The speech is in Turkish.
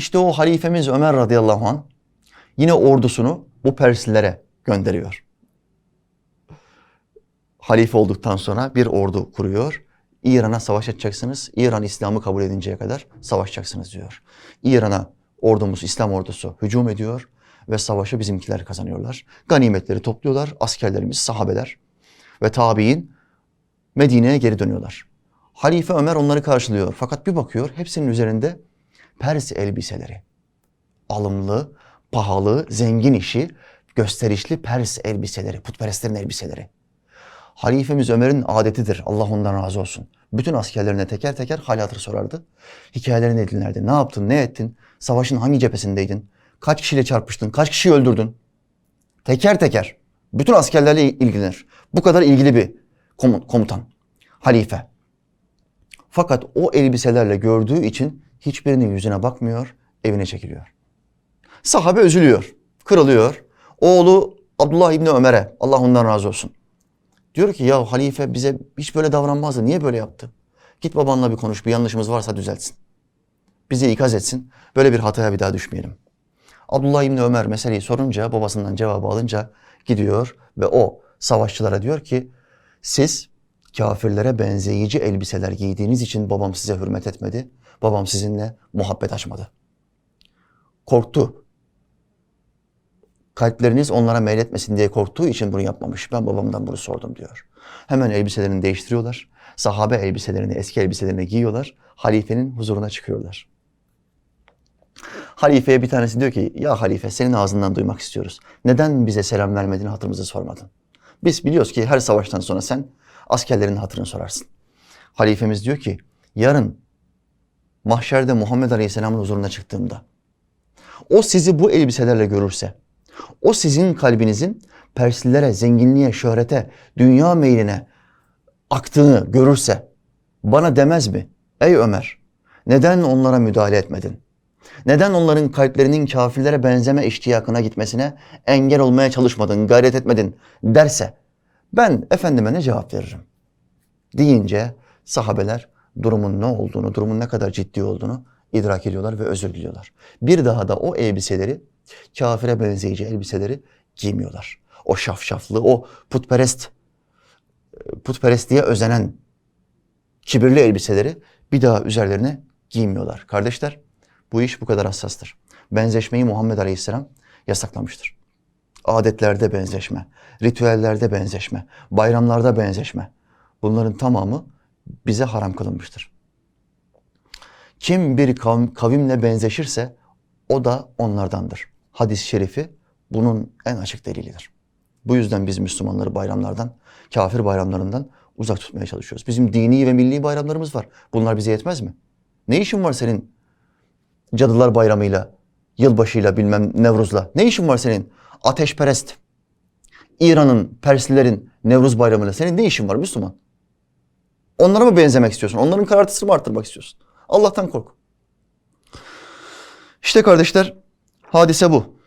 İşte o halifemiz Ömer radıyallahu anh yine ordusunu bu Perslilere gönderiyor. Halife olduktan sonra bir ordu kuruyor. İran'a savaş açacaksınız. İran İslam'ı kabul edinceye kadar savaşacaksınız diyor. İran'a ordumuz, İslam ordusu hücum ediyor ve savaşı bizimkiler kazanıyorlar. Ganimetleri topluyorlar. Askerlerimiz, sahabeler ve tabi'in Medine'ye geri dönüyorlar. Halife Ömer onları karşılıyor. Fakat bir bakıyor hepsinin üzerinde Pers elbiseleri. Alımlı, pahalı, zengin işi, gösterişli Pers elbiseleri, putperestlerin elbiseleri. Halifemiz Ömer'in adetidir. Allah ondan razı olsun. Bütün askerlerine teker teker hal hatır sorardı. Hikayelerini dinlerdi. Ne yaptın, ne ettin? Savaşın hangi cephesindeydin? Kaç kişiyle çarpıştın? Kaç kişiyi öldürdün? Teker teker. Bütün askerlerle ilgilenir. Bu kadar ilgili bir komu- komutan. Halife. Fakat o elbiselerle gördüğü için hiçbirinin yüzüne bakmıyor, evine çekiliyor. Sahabe üzülüyor, kırılıyor. Oğlu Abdullah İbni Ömer'e, Allah ondan razı olsun. Diyor ki ya halife bize hiç böyle davranmazdı. Niye böyle yaptı? Git babanla bir konuş. Bir yanlışımız varsa düzeltsin. Bizi ikaz etsin. Böyle bir hataya bir daha düşmeyelim. Abdullah İbni Ömer meseleyi sorunca, babasından cevabı alınca gidiyor ve o savaşçılara diyor ki siz kafirlere benzeyici elbiseler giydiğiniz için babam size hürmet etmedi. Babam sizinle muhabbet açmadı. Korktu. Kalpleriniz onlara meyletmesin diye korktuğu için bunu yapmamış. Ben babamdan bunu sordum diyor. Hemen elbiselerini değiştiriyorlar. Sahabe elbiselerini, eski elbiselerini giyiyorlar. Halifenin huzuruna çıkıyorlar. Halifeye bir tanesi diyor ki ya halife senin ağzından duymak istiyoruz. Neden bize selam vermedin hatırımızı sormadın? Biz biliyoruz ki her savaştan sonra sen askerlerin hatırını sorarsın. Halifemiz diyor ki yarın mahşerde Muhammed Aleyhisselam'ın huzuruna çıktığımda o sizi bu elbiselerle görürse o sizin kalbinizin Perslilere, zenginliğe, şöhrete, dünya meyline aktığını görürse bana demez mi? Ey Ömer neden onlara müdahale etmedin? Neden onların kalplerinin kafirlere benzeme iştiyakına gitmesine engel olmaya çalışmadın, gayret etmedin derse ben efendime ne cevap veririm? Deyince sahabeler durumun ne olduğunu, durumun ne kadar ciddi olduğunu idrak ediyorlar ve özür diliyorlar. Bir daha da o elbiseleri, kafire benzeyici elbiseleri giymiyorlar. O şafşaflı, o putperest, putperestliğe özenen kibirli elbiseleri bir daha üzerlerine giymiyorlar. Kardeşler, bu iş bu kadar hassastır. Benzeşmeyi Muhammed Aleyhisselam yasaklamıştır. Adetlerde benzeşme, ritüellerde benzeşme, bayramlarda benzeşme. Bunların tamamı bize haram kılınmıştır. Kim bir kavim, kavimle benzeşirse o da onlardandır. Hadis-i şerifi bunun en açık delilidir. Bu yüzden biz Müslümanları bayramlardan, kafir bayramlarından uzak tutmaya çalışıyoruz. Bizim dini ve milli bayramlarımız var. Bunlar bize yetmez mi? Ne işin var senin Cadılar Bayramı'yla, yılbaşıyla bilmem Nevruz'la? Ne işin var senin ateşperest İran'ın, Perslilerin Nevruz Bayramı'yla senin ne işin var Müslüman? Onlara mı benzemek istiyorsun? Onların karartısını mı arttırmak istiyorsun? Allah'tan kork. İşte kardeşler hadise bu.